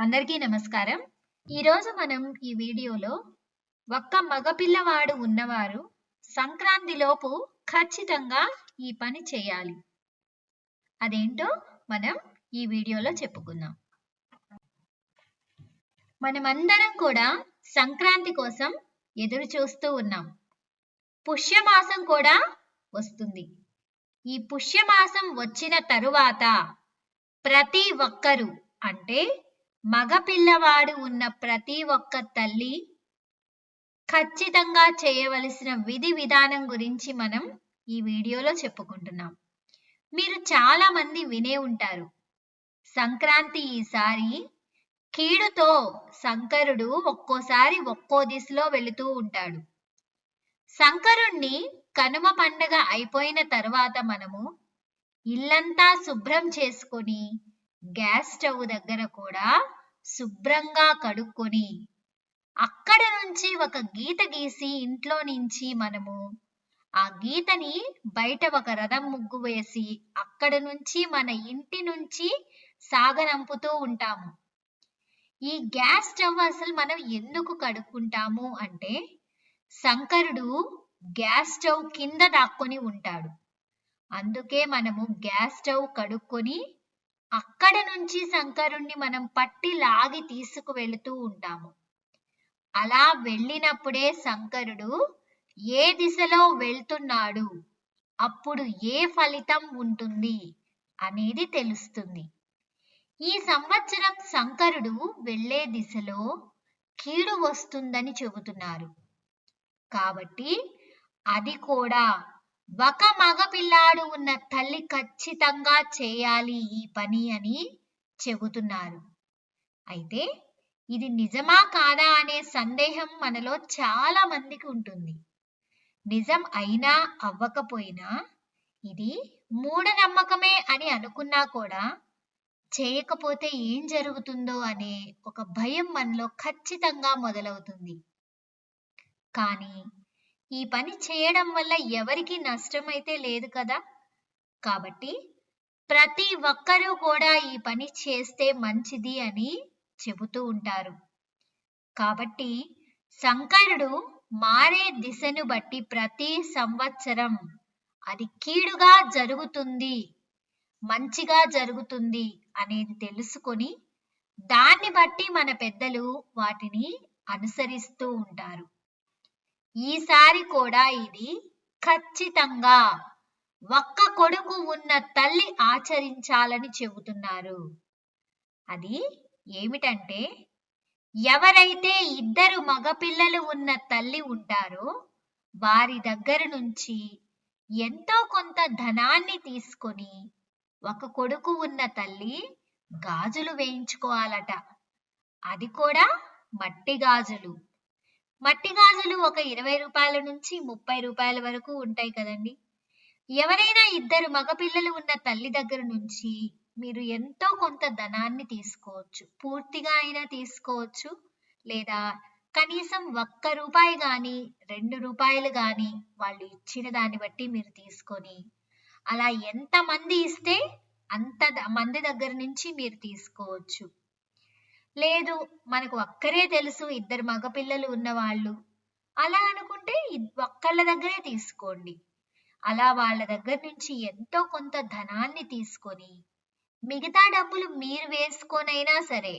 అందరికీ నమస్కారం. ఈరోజు మనం ఈ వీడియోలో ఒక్క మగపిల్లవాడు ఉన్నవారు సంక్రాంతిలోపు ఖచ్చితంగా ఈ పని చేయాలి. అదేంటో మనం ఈ వీడియోలో చెప్పుకుందాం. మనమందరం కూడా సంక్రాంతి కోసం ఎదురు చూస్తూ ఉన్నాం. పుష్యమాసం కూడా వస్తుంది. ఈ పుష్యమాసం వచ్చిన తరువాత ప్రతి ఒక్కరూ అంటే మగ పిల్లవాడు ఉన్న ప్రతి ఒక్క తల్లి ఖచ్చితంగా చేయవలసిన విధి విధానం గురించి మనం ఈ వీడియోలో చెప్పుకుంటున్నాం. మీరు చాలా మంది వినే ఉంటారు. సంక్రాంతి ఈసారి కీడుతో శంకరుడు ఒక్కోసారి ఒక్కో దిశలో వెళుతూ ఉంటాడు. శంకరుణ్ణి కనుమ పండగ అయిపోయిన తర్వాత మనము ఇల్లంతా శుభ్రం చేసుకొని గ్యాస్ స్టవ్ దగ్గర కూడా శుభ్రంగా కడుక్కొని అక్కడ నుంచి ఒక గీత గీసి ఇంట్లో నుంచి మనము ఆ గీతని బయట ఒక రథం ముగ్గు వేసి అక్కడ నుంచి మన ఇంటి నుంచి సాగనంపుతూ ఉంటాము. ఈ గ్యాస్ స్టవ్ అసలు మనం ఎందుకు కడుక్కుంటాము అంటే శంకరుడు గ్యాస్ స్టవ్ కింద దాక్కొని ఉంటాడు. అందుకే మనము గ్యాస్ స్టవ్ కడుక్కొని అక్కడ నుంచి శంకరుణ్ణి మనం పట్టి లాగి తీసుకు వెళుతూ ఉంటాము. అలా వెళ్ళినప్పుడే శంకరుడు ఏ దిశలో వెళ్తున్నాడు? అప్పుడు ఏ ఫలితం ఉంటుంది అనేది తెలుస్తుంది. ఈ సంవత్సరం శంకరుడు వెళ్ళే దిశలో కీడు వస్తుందని చెబుతున్నారు. కాబట్టి అది కూడా ఒక మగపిల్లాడు ఉన్న తల్లి ఖచ్చితంగా చేయాలి ఈ పని అని చెబుతున్నారు. అయితే ఇది నిజమా కాదా అనే సందేహం మనలో చాలా మందికి ఉంటుంది. నిజం అయినా అవ్వకపోయినా ఇది మూఢనమ్మకమే అని అనుకున్నా కూడా చేయకపోతే ఏం జరుగుతుందో అనే ఒక భయం మనలో ఖచ్చితంగా మొదలవుతుంది. కానీ ఈ పని చేయడం వల్ల ఎవరికి నష్టమైతే లేదు కదా? కాబట్టి ప్రతి ఒక్కరూ కూడా ఈ పని చేస్తే మంచిది అని చెబుతూ ఉంటారు. కాబట్టి శంకరుడు మారే దిశను బట్టి ప్రతి సంవత్సరం అది కీడుగా జరుగుతుంది మంచిగా జరుగుతుంది అనేది తెలుసుకొని దాన్ని బట్టి మన పెద్దలు వాటిని అనుసరిస్తూ ఉంటారు. ఈసారి కూడా ఇది ఖచ్చితంగా ఒక్క కొడుకు ఉన్న తల్లి ఆచరించాలని చెబుతున్నారు. అది ఏమిటంటే ఎవరైతే ఇద్దరు మగపిల్లలు ఉన్న తల్లి ఉంటారో వారి దగ్గర నుంచి ఎంతో కొంత ధనాన్ని తీసుకొని ఒక కొడుకు ఉన్న తల్లి గాజులు వేయించుకోవాలట. అది కూడా మట్టి గాజులు. మట్టి గాజులు ఒక ఇరవై రూపాయల నుంచి ముప్పై రూపాయల వరకు ఉంటాయి కదండి. ఎవరైనా ఇద్దరు మగపిల్లలు ఉన్న తల్లి దగ్గర నుంచి మీరు ఎంతో కొంత ధనాన్ని తీసుకోవచ్చు. పూర్తిగా అయినా తీసుకోవచ్చు. లేదా కనీసం ఒక్క రూపాయి కానీ రెండు రూపాయలు కానీ వాళ్ళు ఇచ్చిన దాన్ని బట్టి మీరు తీసుకొని అలా ఎంత మంది ఇస్తే అంత మంది దగ్గర నుంచి మీరు తీసుకోవచ్చు. లేదు మనకు ఒక్కరే తెలుసు ఇద్దరు మగపిల్లలు ఉన్నవాళ్ళు. అలా అనుకుంటే ఒక్కళ్ళ దగ్గరే తీసుకోండి. అలా వాళ్ళ దగ్గర నుంచి ఎంతో కొంత ధనాన్ని తీసుకొని మిగతా డబ్బులు మీరు వేసుకొనైనా సరే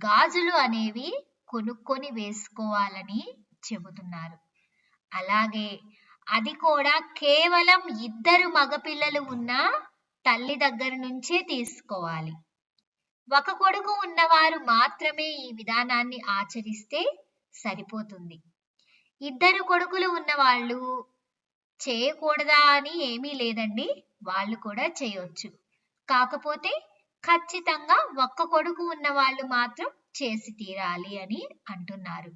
గాజులు అనేవి కొనుక్కొని వేసుకోవాలని చెబుతున్నారు. అలాగే అది కూడా కేవలం ఇద్దరు మగపిల్లలు ఉన్న తల్లి దగ్గర నుంచే తీసుకోవాలి. ఒక కొడుకు ఉన్నవారు మాత్రమే ఈ విధానాన్ని ఆచరిస్తే సరిపోతుంది. ఇద్దరు కొడుకులు ఉన్నవాళ్ళు చేయకూడదా అని ఏమీ లేదండి. వాళ్ళు కూడా చేయొచ్చు. కాకపోతే ఖచ్చితంగా ఒక్క కొడుకు ఉన్న వాళ్ళు మాత్రం చేసి తీరాలి అని అంటున్నారు.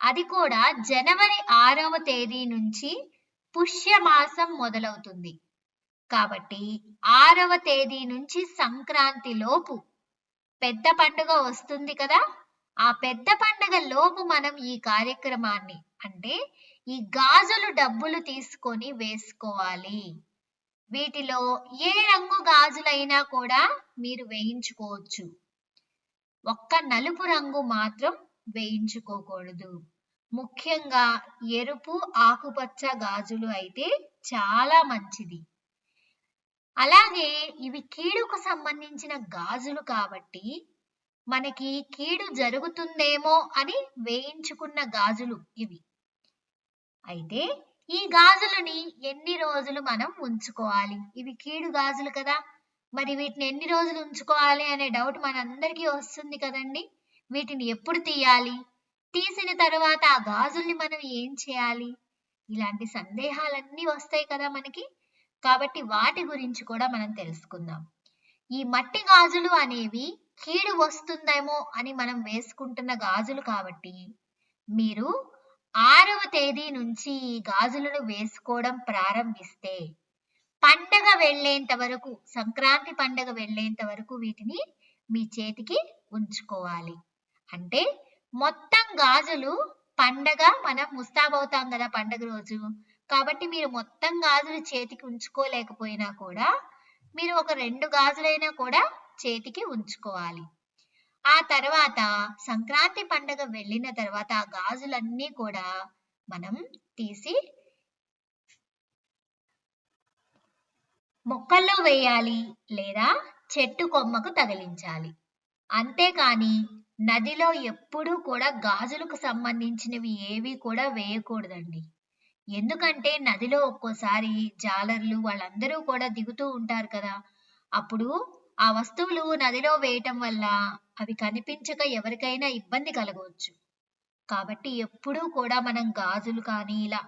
అది కూడా జనవరి ఆరవ తేదీ నుంచి పుష్యమాసం మొదలవుతుంది. కాబట్టి ఆరవ తేదీ నుంచి సంక్రాంతి లోపు పెద్ద పండుగ వస్తుంది కదా? ఆ పెద్ద పండుగ లోపు మనం ఈ కార్యక్రమాన్ని అంటే ఈ గాజులు డబ్బులు తీసుకొని వేసుకోవాలి. వీటిలో ఏ రంగు గాజులైనా కూడా మీరు వేయించుకోవచ్చు. ఒక్క నలుపు రంగు మాత్రం వేయించుకోకూడదు. ముఖ్యంగా ఎరుపు ఆకుపచ్చ గాజులు అయితే చాలా మంచిది. అలాగే ఇవి కీడుకు సంబంధించిన గాజులు కాబట్టి మనకి కీడు జరుగుతుందేమో అని వేయించుకున్న గాజులు ఇవి. అయితే ఈ గాజులని ఎన్ని రోజులు మనం ఉంచుకోవాలి? ఇవి కీడు గాజులు కదా. మరి వీటిని ఎన్ని రోజులు ఉంచుకోవాలి అనే డౌట్ మనందరికీ వస్తుంది కదండి. వీటిని ఎప్పుడు తీయాలి? తీసిన తర్వాత ఆ గాజుల్ని మనం ఏం చేయాలి? ఇలాంటి సందేహాలన్నీ వస్తాయి కదా మనకి. కాబట్టి వాటి గురించి కూడా మనం తెలుసుకుందాం. ఈ మట్టి గాజులు అనేవి కీడు వస్తుందేమో అని మనం వేసుకుంటున్న గాజులు కాబట్టి మీరు ఆరవ తేదీ నుంచి ఈ గాజులను వేసుకోవడం ప్రారంభిస్తే పండగ వెళ్ళేంత వరకు సంక్రాంతి పండగ వెళ్ళేంత వరకు వీటిని మీ చేతికి ఉంచుకోవాలి. అంటే మొత్తం గాజులు పండగ మనం ముస్తాబవుతాం కదా పండగ రోజు. కాబట్టి మీరు మొత్తం గాజులు చేతికి ఉంచుకోలేకపోయినా కూడా మీరు ఒక రెండు గాజులైనా కూడా చేతికి ఉంచుకోవాలి. ఆ తర్వాత సంక్రాంతి పండగ వెళ్ళిన తర్వాత ఆ గాజులన్నీ కూడా మనం తీసి మొక్కల్లో వేయాలి లేదా చెట్టు కొమ్మకు తగిలించాలి. అంతేకాని నదిలో ఎప్పుడూ కూడా గాజులకు సంబంధించినవి ఏవి కూడా వేయకూడదండి. ఎందుకంటే నదిలో ఒక్కోసారి జాలర్లు వాళ్ళందరూ కూడా దిగుతూ ఉంటారు కదా. అప్పుడు ఆ వస్తువులు నదిలో వేయటం వల్ల అవి కనిపించక ఎవరికైనా ఇబ్బంది కలగవచ్చు. కాబట్టి ఎప్పుడూ కూడా మనం గాజులు కానీ ఇలా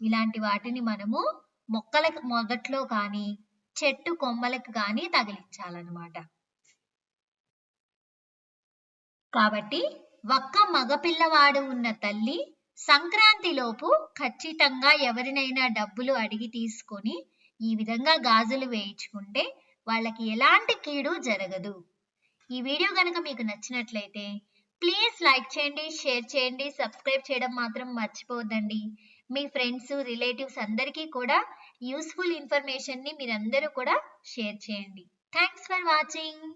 ఇలాంటి వాటిని మనము మొక్కలకు మొదట్లో కానీ చెట్టు కొమ్మలకు కానీ తగిలించాలన్నమాట. కాబట్టి ఒక్క మగపిల్లవాడు ఉన్న తల్లి సంక్రాంతిలోపు ఖచ్చితంగా ఎవరినైనా డబ్బులు అడిగి తీసుకొని ఈ విధంగా గాజులు వేయించుకుంటే వాళ్ళకి ఎలాంటి కీడు జరగదు. ఈ వీడియో కనుక మీకు నచ్చినట్లయితే ప్లీజ్ లైక్ చేయండి షేర్ చేయండి సబ్స్క్రైబ్ చేయడం మాత్రం మర్చిపోవద్దండి. మీ ఫ్రెండ్స్ రిలేటివ్స్ అందరికీ కూడా యూస్ఫుల్ ఇన్ఫర్మేషన్ని మీరందరూ కూడా షేర్ చేయండి. Thanks for watching.